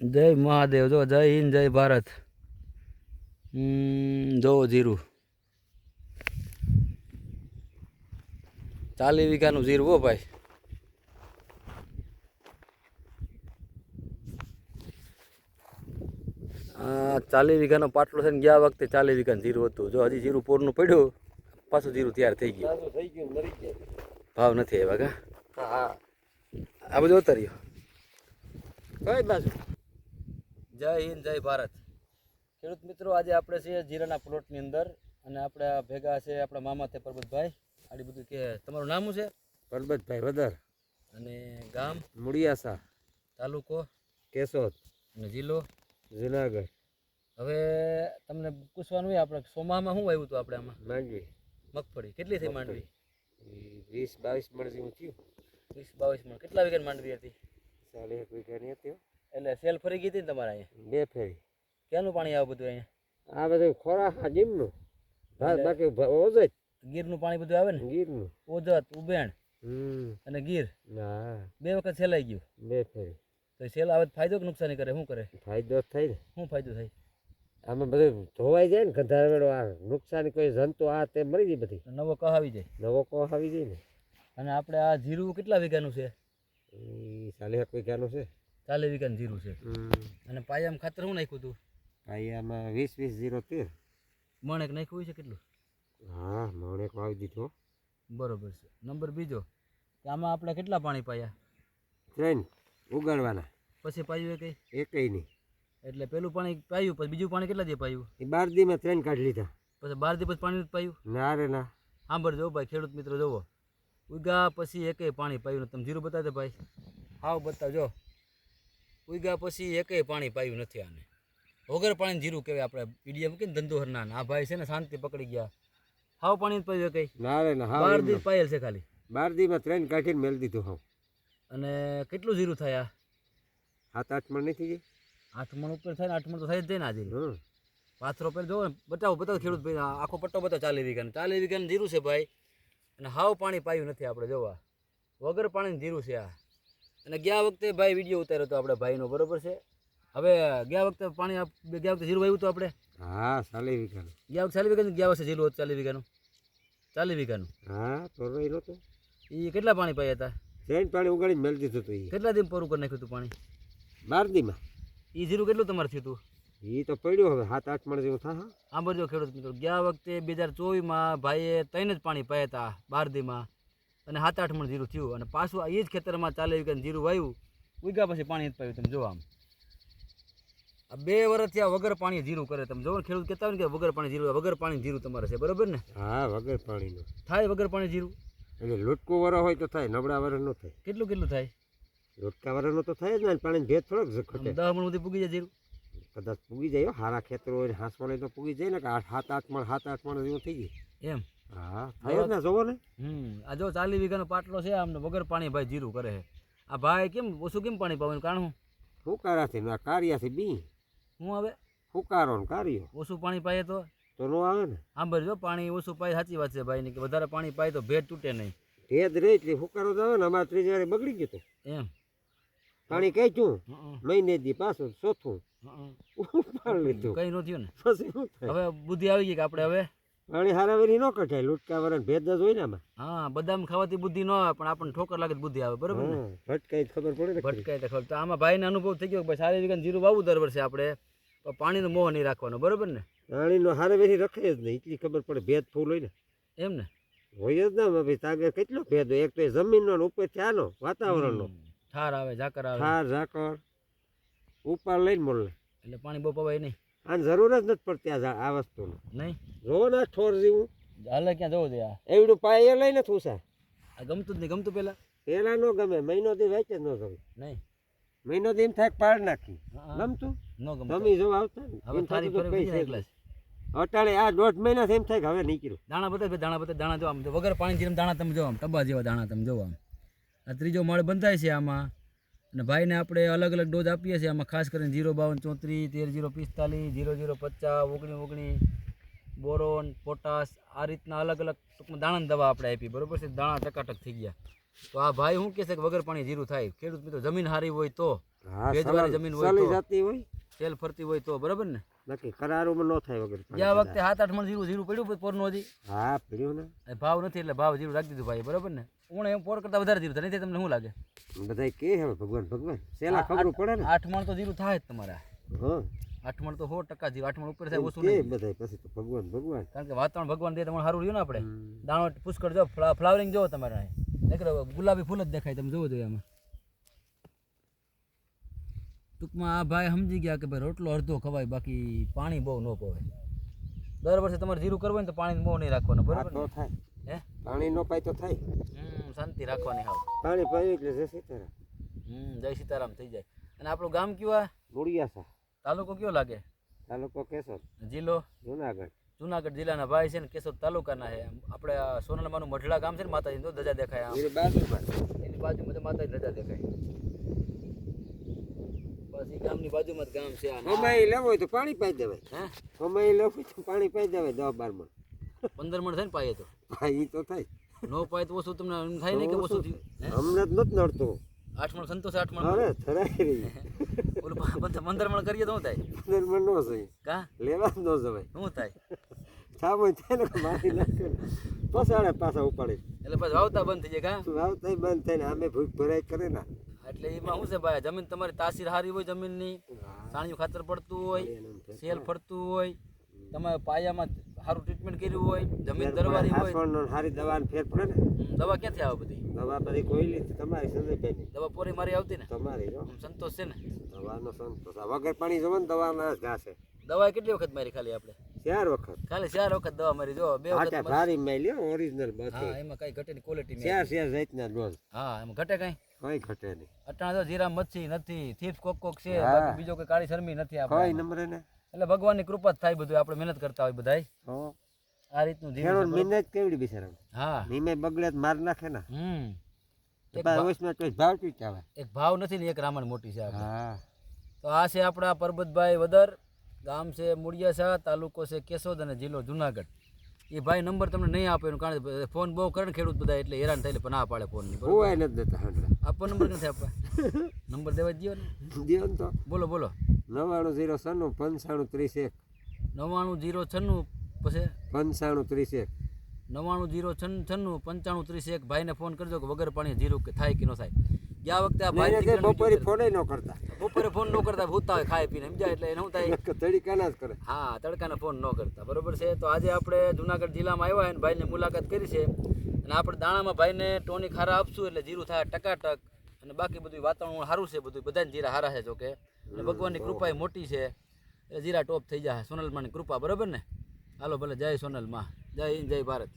જય મહાદેવ જો જય હિન્દ જય ભારત. જોવો જો જીરું. ચાલી વીઘાનું જીરું હો ભાઈ. ચાલી વીઘાનો પાટલો છે ને ગયા વખતે ચાલી વીઘાનું જીરું હતું. જો હજી જીરું પોરનું પડ્યું પાછું જીરું તૈયાર થઈ ગયું. થઈ ગયું મરી ગયા. ભાવ નથી આવ્યા કા? હા. આ બધું ઉતર્યું. કઈ બાજુ? જય હિન્દ જય ભારત. ખેડૂત મિત્રો આજે આપણે છીએ જીરાના પ્લોટની અંદર અને આપણે આ ભેગા છે આપણા મામા તે પરબતભાઈ. આડી બધું કે તમારું નામ શું છે? પરબતભાઈ વદર. અને ગામ? મુડિયાસા તાલુકો? કેશોદ. અને જિલ્લો? જુનાગઢ. હવે તમને પૂછવાનું હોય આપણે સોમામાં શું આવ્યું હતું આપણે આમાં? માંડવી. મગફળી. કેટલી થઈ માંડવી? વીસ બાવીસ મણ જેવું થયું. વીસ બાવીસ મણ. કેટલા વીઘાની માંડવી હતી? ચાલીસ એક વીઘાની હતી. એટલે સેલ ફરી ગઈ હતી ને તમારે અહીંયા? બે ફેરી. ક્યાંનું પાણી આવે બધું અહીંયા? આ બધું ખોરા હા જીમનું બાકી ભ- ઓજ ગીરનું પાણી બધું આવે ને? ગીરનું. ઓજત ઉબેણ અને ગીર. બે વખત સેલાઈ ગયું. બે ફેરી. તો સેલ આવે ફાયદો કે નુકસાની કરે? શું કરે? ફાયદો થાય ને. શું ફાયદો થાય? આમાં બધું ધોવાઈ જાય ને ગંધારવેડો આ નુકસાન કોઈ જંતુ આ તે મરી જાય બધી. નવો કહ આવી જાય. નવો કહ આવી જાય ને. અને આપણે આ જીરું કેટલા વીઘાનું છે? એ ચાલી એક વીઘાનું છે. ચાલીસ વીઘાનું જીરું છે. અને પાયામાં ખાતર શું નાખ્યું હતું? પાયામાં વીસ વીસ જીરો તેર. મણેક નાખ્યું છે કેટલું? હા મણેક વાવી દીધો. બરોબર છે. નંબર બીજો કે આમાં આપણે કેટલા પાણી પાયા? ત્રણ ઉગાડવાના. પછી પાયું એ કંઈ? એકય નહીં. એટલે પેલું પાણી પાયું પછી બીજું પાણી કેટલા દે પાયું? એ બાર દીમાં ત્રણ કાઢી લીધા. પછી બાર દિવસ પાણી નથી પાયું? ના રે ના. સાંભળજો ભાઈ ખેડૂત મિત્રો જોવો. ઉગા પછી એકે પાણી પાયું તમે જીરું બતાવજો ભાઈ. હાવ બતાવજો. ઉગા પછી એકેય પાણી પાયું નથી આને. વગર પાણી જીરું કહેવાય આપણે. પીડીએમ કે ધંધો હરના આ ભાઈ છે ને શાંતિ પકડી ગયા. હાવ પાણી પાયું કઈ ના રે ના બાર દી પાયેલ છે ખાલી. બાર દીમાં ત્રણ કાઢીને મેળ દીધું હાવ. અને કેટલું જીરું થાય આ? સાત આઠ મણ નથી ગઈ આઠ મણ ઉપર થાય ને આઠ મણ તો થાય જ જાય ને આ જીરું પાથરો પર જોવો ને. બતાવો બતાવો ખેડૂત ભાઈ આખો પટ્ટો બતાવો ચાલી વીઘાનો ચાલી વીઘાનું જીરું છે ભાઈ. અને હાવ પાણી પાયું નથી આપણે જોવા. વગર પાણીનું જીરું છે આ. અને ગયા વખતે ભાઈ વીડિયો ઉતાર્યો હતો આપણે ભાઈનો બરોબર છે? હવે ગયા વખતે પાણી ગયા વખતે જીરું વાવ્યું હતું આપણે? હા ચાલી વીઘાનું. ગયા વખતે ચાલી વીઘાનું? ગયા વર્ષે જીરું હતું ચાલી વીઘાનું. ચાલી વીઘાનું. હા તો એ કેટલા પાણી પાયા હતા? ત્રણ પાણી ઉગાડી મેળ દીધું હતું એ કેટલા દિન પરું કરી નાખ્યું હતું પાણી? બાર દીમાં. એ જીરું કેટલું તમારે થયું હતું? એ તો પડ્યું હવે સાત આઠ મણ જેવું થાય હા. આંબરજો ખેડૂત મિત્રો ગયા વખતે બે હજાર ચોવીસમાં ભાઈએ ત્રણ જ પાણી પાયા હતા બારદીમાં અને સાત આઠ મણ જીરું થયું. અને પાછું આ એ જ ખેતરમાં ચાલે કે જીરું વાયું ઉગ્યા પછી પાણી પાયું તમે જોવા આમ. આ બે વર્ષથી આ વગર પાણી જીરું કરે. તમે જોવો ખેડૂત કહેતા હોય કે વગર પાણી જીરું વગર પાણી જીરું તમારે છે. બરોબર ને? હા વગર પાણીનું. થાય વગર પાણી જીરું? એટલે લોટકો વરો હોય તો થાય નબળા વરો ન થાય. કેટલું કેટલું થાય? લૂટકા વરસનો તો થાય જ ને પાણી ભેદ થોડોક ઘટે દહ મણ સુધી પૂગી જાય જીરું? કદાચ પૂગી જાય હારા ખેતરો હોય હાંસવાળે તો પૂગી જાય ને કે આઠ સાત આઠ મણ સાત આઠ મણ જેવું થઈ ગયું. એમ? હા. થાય ને જોવો ને. હમ આ જો ચાલી વીઘાનો પાટલો છે આમને વગર પાણી ભાઈ જીરું કરે છે. આ ભાઈ કેમ ઓછું કેમ પાણી પાવાનું કારણ શું ફુકારાથી ના કારિયાથી બી. હું હવે ફુકારો ને કારિયો ઓછું પાણી પાઈએ તો? તો નો આવે ને. સાંભળજો પાણી ઓછું પાય સાચી વાત છે ભાઈ કે વધારે પાણી પાય તો ભેદ તૂટે નહીં. ભેદ રહે એટલે ફુકારો જ આવે ને અમારે ત્રીજી વારે બગડી ગયું તો એમ? પાણી હં, મહિને દી પાછું ચોથું હં, ઉપાડ લીધું. કઈ નો થયું ને? હવે બુદ્ધિ આવી ગઈ કે આપણે હવે? પાણી હારા વેરી ન કઢાય લૂટકા વરણ ભેદ જ હોય ને આમાં. હા બદામ ખાવાથી બુદ્ધિ ન આવે પણ આપણને ઠોકર લાગે બુદ્ધિ આવે બરોબર ને? તો ખબર પડે ને ભટકાય તો ખબર. તો આમાં ભાઈને અનુભવ થઈ ગયો કે ભાઈ સારી રીતે જીરું વાવું દર વર્ષે આપણે પણ પાણીનો મોહ નહીં રાખવાનો બરોબર ને? પાણીનો હારા વેરી રખે જ નહીં એટલી ખબર પડે ભેદ ફૂલ હોય ને. એમ ને? હોય જ ને ભાઈ તાગે કેટલો ભેદ હોય? એક તો એ જમીનનો ને ઉપર ત્યાંનો વાતાવરણનો. ઠાર આવે ઝાકર આવે. ઠાર ઝાકર ઉપર લઈને મોલે એટલે પાણી બપાવાય નહીં. આને જરૂર જ નથી પડતી આ ઝા- આ વસ્તુની. નહીં? જોવો ને આ ઠોર જેવું. હાલે ક્યાં જવું છે આ. એવડું પાય એ લઈને થૂસા આ ગમતું જ નહીં ગમતું પહેલાં? પેલા નો ગમે મહિનો દી વેચે જ ન ગમે. નહીં. મહિનો દી એમ થાય કે પાડ નાખી. હા, હા. ગમતું? ન ગમતું ગમી જો આવતા ને. હવે એમ થારી થતું ફરી કઈ બીજા છે એકલા છે. અટાણે આ દોઢ મહિના એમ થાય કે હવે નીકળ્યું. દાણા બધા ભાઈ દાણા બધા દાણા જો આમ જો વગર પાણી જેમ દાણા તમે જો આમ ટબા જેવા દાણા તમે જો આમ. આ ત્રીજો માળ બંધાય છે આમાં. અને ભાઈને આપણે અલગ અલગ ડોઝ આપીએ છીએ. આમાં ખાસ કરીને જીરો બાવન ચોત્રીસ તેર જીરો પિસ્તાલીસ જીરો જીરો પચાસ ઓગણી ઓગણી બોરોન પોટાશ આ રીતના અલગ અલગ ટૂંકમાં દાણાની દવા આપણે આપી. બરોબર છે? દાણા ટકાટક થઈ ગયા. તો આ ભાઈ શું કહે છે કે વગર પાણી જીરું થાય? ખેડૂત મિત્રો જમીન સારી હોય તો ભેજવાળી જમીન હોય તો. તેલ ફરતી હોય તો બરાબર ને? બાકી કરારોમાં ન થાય વગર ગયા વખતે સાત આઠ મણ જીરું જીરું પડ્યું પોરનું હજી? હા પડ્યું ને. ભાવ નથી એટલે ભાવ જીરું રાખી દીધું ભાઈ બરાબર ને? હું એમ પોર કરતા વધારે જીરું થાય નહીં તમને શું લાગે? બધા કે હવે ભગવાન ભગવાન સેલા ખબર પડે ને. આઠ મણ તો જીરું થાય જ તમારા. હા. આઠ મણ તો સો ટકા જીરું આઠ મણ ઉપર થાય ઓછું નહીં. બધા પછી તો ભગવાન ભગવાન. કારણ કે વાતાવરણ ભગવાન દે તમારે સારું રહ્યું ને આપણે. દાણો પુષ્કળ જો ફ્લાવરિંગ જોવો તમારે ગુલાબી ફૂલ જ દેખાય તમે જોવો જોઈએ આમાં ટૂંકમાં આ ભાઈ સમજી ગયા કે ભાઈ રોટલો અડધો ખવાય બાકી પાણી બહુ ન પવાય. દર વર્ષે તમારે જીરું કરવું હોય તો પાણી બહુ નહીં રાખવાનું બરાબર તો થાય. હે? પાણી ન પાય તો થાય. હમ શાંતિ રાખવાની હાવ. પાણી પાય એટલે જય સીતારામ. હમ જય સીતારામ થઈ જાય. અને આપણું ગામ કયું આ? મૂળિયાસા તાલુકો કયો લાગે? તાલુકો કેશોદ. જિલ્લો? જુનાગઢ. જુનાગઢ જિલ્લાના ભાઈ છે ને કેશોદ તાલુકાના છે. આપણે સોનલમાનું મઢડા ગામ છે ને માતાજી ધજા દેખાય એની બાજુમાં. એની બાજુમાં તો માતાજી ધજા દેખાય. એ ગામની બાજુમાં જ ગામ છે આ. કમાઈ લેવો હોય તો પાણી પાઈ દેવાય. હા? કમાઈ લેવું હોય તો પાણી પાઈ દેવાય દસ બાર મણ. પંદર મણ થાય ને પાઈએ તો? પાઈ તો થાય. નો પાય તો ઓછું તમને એમ થાય ને કે ઓછું? અમને જ નથી નડતો. આઠ મણ સંતોષ આઠ મણ? અરે થરાઈ રહી ઓલું પંદર મણ કરીએ તો શું થાય? પંદર મણ ન જોઈએ કા? લેવા જ ન જવાય. શું થાય? સાબુ છે ને મારી નાખે ને પસાડે પાછા ઉપાડી એટલે પછી વાવતા બંધ થઈ જાય કા? આવતા બંધ થાય ને આમે ભૂખ ભરાઈ કરે ને. એટલે એમાં શું છે ભાઈ જમીન તમારી તાસીર સારી હોય જમીનની સાણિયું ખાતર પડતું હોય સેલ ફરતું હોય તમારે પાયામાં સારું ટ્રીટમેન્ટ કર્યું હોય જમીન દરવારી હોય. સારી દવા ફેર પડે ને. દવા ક્યાંથી આવે બધી? દવા બધી કોઈ તમારી સંજયભાઈની દવા પોરી મારી આવતી ને? તમારી સંતોષ છે ને? દવાનો સંતોષ. વગર પાણી જવો ને દવાના ના ઘાસે. દવા કેટલી વખત મારી ખાલી આપણે? ચાર વખત. ખાલી ચાર વખત દવા મારી જો બે વખત ભારી મેં લ્યો ઓરિજિનલ હા એમાં કઈ ઘટે ક્વોલિટી ચાર ચાર જાતના ડોઝ હા એમાં ઘટે કઈ? કઈ ઘટે નહીં. અટાણા તો જીરા મચ્છી નથી થીફ કોક કોક છે બાકી બીજો કોઈ કાળી શરમી નથી કઈ આપણે નંબરે ને? એટલે ભગવાનની કૃપા જ થાય બધું આપણે મહેનત કરતા હોય બધાય. હો. આ રીતનું જીવન? મહેનત કેવડી બિચારા હા. નીમે બગડે માર નાખે ને. હમ. ભાવ એક ભાવ નથી ને એક રામણ મોટી છે આપણે. હા. તો આ છે આપણા પરબતભાઈ વદર ગામ છે મુળિયાસા તાલુકો છે કેશોદ અને જિલ્લો જુનાગઢ. એ ભાઈ નંબર તમને નહીં આપે એનું કારણ કે ફોન બહુ કરે ને ખેડૂત બધા એટલે હેરાન થાય પણ ના પાડે ફોનની બરોબર? હોવાય નથી દેતા આપો નંબર નથી આપવા. નંબર દેવા દો ને. દો ને તો. બોલો બોલો. નવ્વાણું જીરો છન્નું પંચાણું ત્રીસ એક નવ્વાણું જીરો છન્નું પછી? પંચાણું ત્રીસ એક નવ્વાણું જીરો છન્ન છન્નું પંચાણું ત્રીસ એક ભાઈને ફોન કરજો કે વગર પાણી જીરું કે થાય કે ન થાય. ગયા વખતે આ ભાઈ બપોરે ફોન ન કરતા. બપોરે ફોન ન કરતા ભૂતા હોય ખાઈ પીને સમજાય? એટલે એને શું થાય તડકાના જ કરે. હા તડકાના ફોન ન કરતા. બરોબર છે? તો આજે આપણે જુનાગઢ જિલ્લામાં આવ્યા અને ભાઈને મુલાકાત કરી છે. અને આપણે દાણામાં ભાઈને ટોની ખારા આપશું એટલે જીરું થાય ટકાટક. અને બાકી બધું વાતાવરણ સારું છે બધું બધાને જીરા હારા છે જોકે. અને ભગવાનની કૃપા એ મોટી છે. એટલે જીરા ટોપ થઈ જાય સોનલમાની કૃપા બરોબર ને? હાલો ભલે જય સોનલમાં. જય હિન્દ જય ભારત.